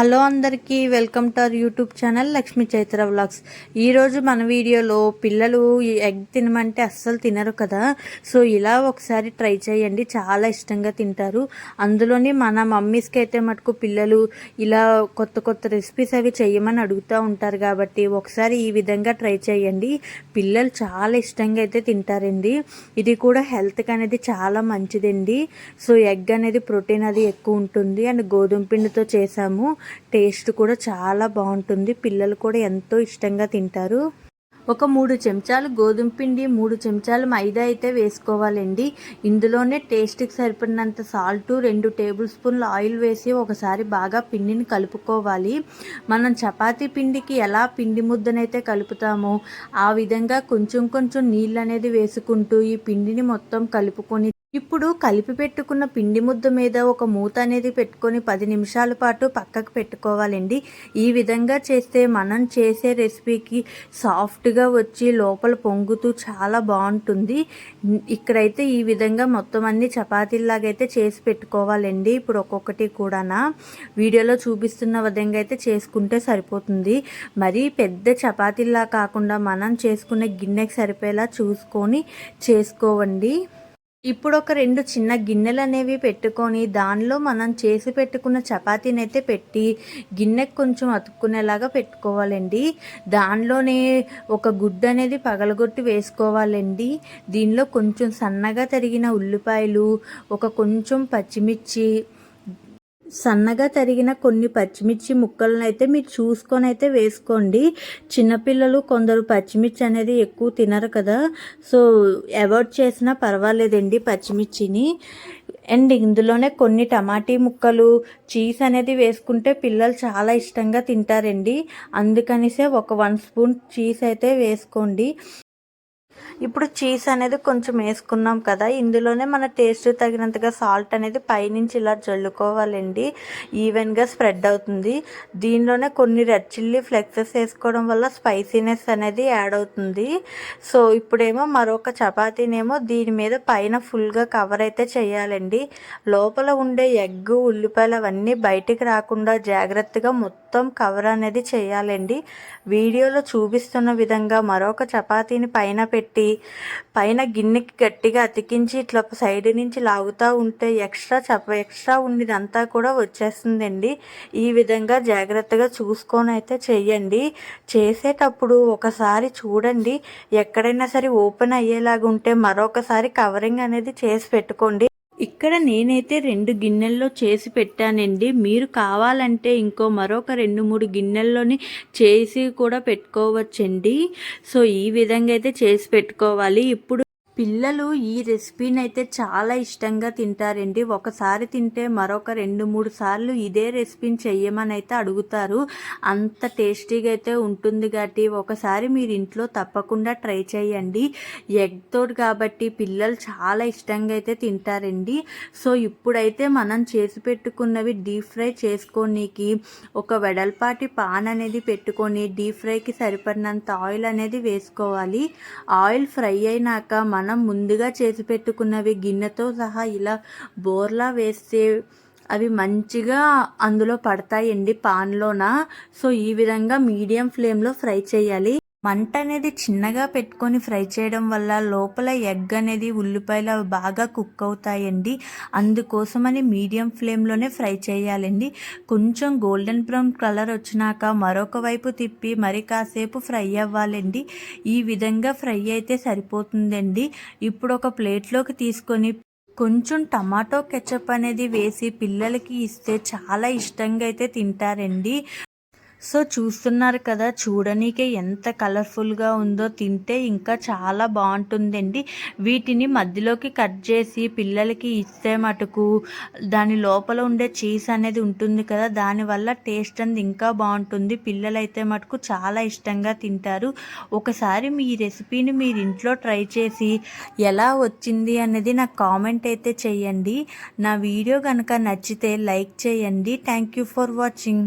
Hello అందరికీ welcome to our YouTube channel Lakshmi Chaitra vlogs. ఈరోజు మన వీడియోలో పిల్లలు ఎగ్ తినమంటే అస్సలు తినరు కదా. సో ఇలా ఒకసారి ట్రై చేయండి. చాలా ఇష్టంగా తింటారు. అందులోనే మన మమ్మీస్కి అయితే మటుకు పిల్లలు ఇలా కొత్త కొత్త రెసిపీస్ అవి చేయమని అడుగుతూ ఉంటారు కాబట్టి ఒకసారి ఈ విధంగా ట్రై చేయండి. పిల్లలు చాలా ఇష్టంగా అయితే తింటారండి. ఇది కూడా హెల్త్కి అనేది చాలా మంచిదండి. సో ఎగ్ అనేది ప్రోటీన్ అది ఎక్కువ ఉంటుంది. అండ్ గోధుమ పిండితో చేసాము. టేస్ట్ కూడా చాలా బాగుంటుంది. పిల్లలు కూడా ఎంతో ఇష్టంగా తింటారు. ఒక మూడు చెంచాలు గోధుమ పిండి మూడు చెంచాలు మైదా అయితే వేసుకోవాలండి. ఇందులోనే టేస్ట్కి సరిపడినంత సాల్ట్ రెండు టేబుల్ స్పూన్ల ఆయిల్ వేసి ఒకసారి బాగా పిండిని కలుపుకోవాలి. మనం చపాతీ పిండికి ఎలా పిండి ముద్దనైతే కలుపుతామో ఆ విధంగా కొంచెం కొంచెం నీళ్ళు అనేది వేసుకుంటూ ఈ పిండిని మొత్తం కలుపుకొని ఇప్పుడు కలిపి పెట్టుకున్న పిండి ముద్ద మీద ఒక మూత అనేది పెట్టుకొని పది నిమిషాల పాటు పక్కకు పెట్టుకోవాలండి. ఈ విధంగా చేస్తే మనం చేసే రెసిపీకి సాఫ్ట్గా వచ్చి లోపల పొంగుతూ చాలా బాగుంటుంది. ఇక్కడైతే ఈ విధంగా మొత్తం అన్ని చపాతీలాగైతే చేసి పెట్టుకోవాలండి. ఇప్పుడు ఒక్కొక్కటి కూడానా. వీడియోలో చూపిస్తున్న విధంగా అయితే చేసుకుంటే సరిపోతుంది. మరి పెద్ద చపాతీలా కాకుండా మనం చేసుకునే గిన్నెకి సరిపోయేలా చూసుకొని చేసుకోవండి. ఇప్పుడు ఒక రెండు చిన్న గిన్నెలు అనేవి పెట్టుకొని దానిలో మనం చేసి పెట్టుకున్న చపాతీని అయితే పెట్టి గిన్నెకు కొంచెం అతుక్కునేలాగా పెట్టుకోవాలండి. దానిలోనే ఒక గుడ్డ అనేది పగలగొట్టి వేసుకోవాలండి. దీనిలో కొంచెం సన్నగా తరిగిన ఉల్లిపాయలు ఒక కొంచెం పచ్చిమిర్చి సన్నగా తరిగిన కొన్ని పచ్చిమిర్చి ముక్కలను అయితే మీరు చూసుకొని అయితే వేసుకోండి. చిన్నపిల్లలు కొందరు పచ్చిమిర్చి అనేది ఎక్కువ తినరు కదా. సో అవాయిడ్ చేసినా పర్వాలేదండి పచ్చిమిర్చిని. అండ్ ఇందులోనే కొన్ని టమాటీ ముక్కలు చీజ్ అనేది వేసుకుంటే పిల్లలు చాలా ఇష్టంగా తింటారండి. అందుకనిసే ఒక వన్ స్పూన్ చీజ్ అయితే వేసుకోండి. ఇప్పుడు చీజ్ అనేది కొంచెం వేసుకున్నాం కదా ఇందులోనే మన టేస్ట్ తగినంతగా సాల్ట్ అనేది పైనుంచి ఇలా జల్లుకోవాలండి. ఈవెన్గా స్ప్రెడ్ అవుతుంది. దీనిలోనే కొన్ని రెడ్ చిల్లీ ఫ్లెక్సెస్ వేసుకోవడం వల్ల స్పైసీనెస్ అనేది యాడ్ అవుతుంది. సో ఇప్పుడేమో మరొక చపాతీనేమో దీని మీద పైన ఫుల్గా కవర్ అయితే చేయాలండి. లోపల ఉండే ఎగ్ ఉల్లిపాయలు అవన్నీ బయటికి రాకుండా జాగ్రత్తగా మొత్తం కవర్ అనేది చేయాలండి. వీడియోలో చూపిస్తున్న విధంగా మరొక చపాతీని పైన పెట్టి పెట్టి పైన గిన్నెకి గట్టిగా అతికించి ఇట్లా సైడ్ నుంచి లాగుతూ ఉంటే ఎక్స్ట్రా చప ఎక్స్ట్రా ఉండిదంతా కూడా వచ్చేస్తుందండి. ఈ విధంగా జాగ్రత్తగా చూసుకొని అయితే చేయండి చేసేటప్పుడు ఒకసారి చూడండి. ఎక్కడైనా సరే ఓపెన్ అయ్యేలాగా ఉంటే మరొకసారి కవరింగ్ అనేది చేసి పెట్టుకోండి. ఇక్కడ నేనైతే రెండు గిన్నెల్లో చేసి పెట్టానండి. మీరు కావాలంటే ఇంకో మరొక రెండు మూడు గిన్నెల్లోని చేసి కూడా పెట్టుకోవచ్చండి. సో ఈ విధంగా అయితే చేసి పెట్టుకోవాలి. ఇప్పుడు పిల్లలు ఈ రెసిపీని అయితే చాలా ఇష్టంగా తింటారండి. ఒకసారి తింటే మరొక రెండు మూడు సార్లు ఇదే రెసిపీని చెయ్యమని అయితే అడుగుతారు. అంత టేస్టీగా అయితే ఉంటుంది కాబట్టి ఒకసారి మీరు ఇంట్లో తప్పకుండా ట్రై చేయండి. ఎగ్ తోడు కాబట్టి పిల్లలు చాలా ఇష్టంగా అయితే తింటారండి. సో ఇప్పుడైతే మనం చేసి పెట్టుకున్నవి డీప్ ఫ్రై చేసుకోనీకి ఒక వెడల్పాటి పాన్ అనేది పెట్టుకొని డీప్ ఫ్రైకి సరిపడినంత ఆయిల్ అనేది వేసుకోవాలి. ఆయిల్ ఫ్రై అయినాక మనం మనం ముందుగా చేసి పెట్టుకున్నవి గిన్నెతో సహా ఇలా బోర్లా వేస్తే అవి మంచిగా అందులో పడతాయండి పాన్లోన? సో ఈ విధంగా మీడియం ఫ్లేమ్లో ఫ్రై చేయాలి. మంట అనేది చిన్నగా పెట్టుకొని ఫ్రై చేయడం వల్ల లోపల ఎగ్ అనేది ఉల్లిపాయలు బాగా కుక్ అవుతాయండి. అందుకోసమని మీడియం ఫ్లేమ్లోనే ఫ్రై చేయాలండి. కొంచెం గోల్డెన్ బ్రౌన్ కలర్ వచ్చినాక మరొక వైపు తిప్పి మరి కాసేపు ఫ్రై అవ్వాలండి. ఈ విధంగా ఫ్రై అయితే సరిపోతుందండి. ఇప్పుడు ఒక ప్లేట్లోకి తీసుకొని కొంచెం టమాటో కెచప్ అనేది వేసి పిల్లలకి ఇస్తే చాలా ఇష్టంగా అయితే తింటారండి. సో చూస్తున్నారు కదా చూడనీకే ఎంత కలర్ఫుల్గా ఉందో తింటే ఇంకా చాలా బాగుంటుందండి. వీటిని మధ్యలోకి కట్ చేసి పిల్లలకి ఇస్తే మటుకు దాని లోపల ఉండే చీజ్ అనేది ఉంటుంది కదా దానివల్ల టేస్ట్ అనేది ఇంకా బాగుంటుంది. పిల్లలైతే మటుకు చాలా ఇష్టంగా తింటారు. ఒకసారి మీ రెసిపీని మీరు ఇంట్లో ట్రై చేసి ఎలా వచ్చింది అనేది నాకు కామెంట్ అయితే చేయండి. నా వీడియో కనుక నచ్చితే లైక్ చేయండి. Thank you for watching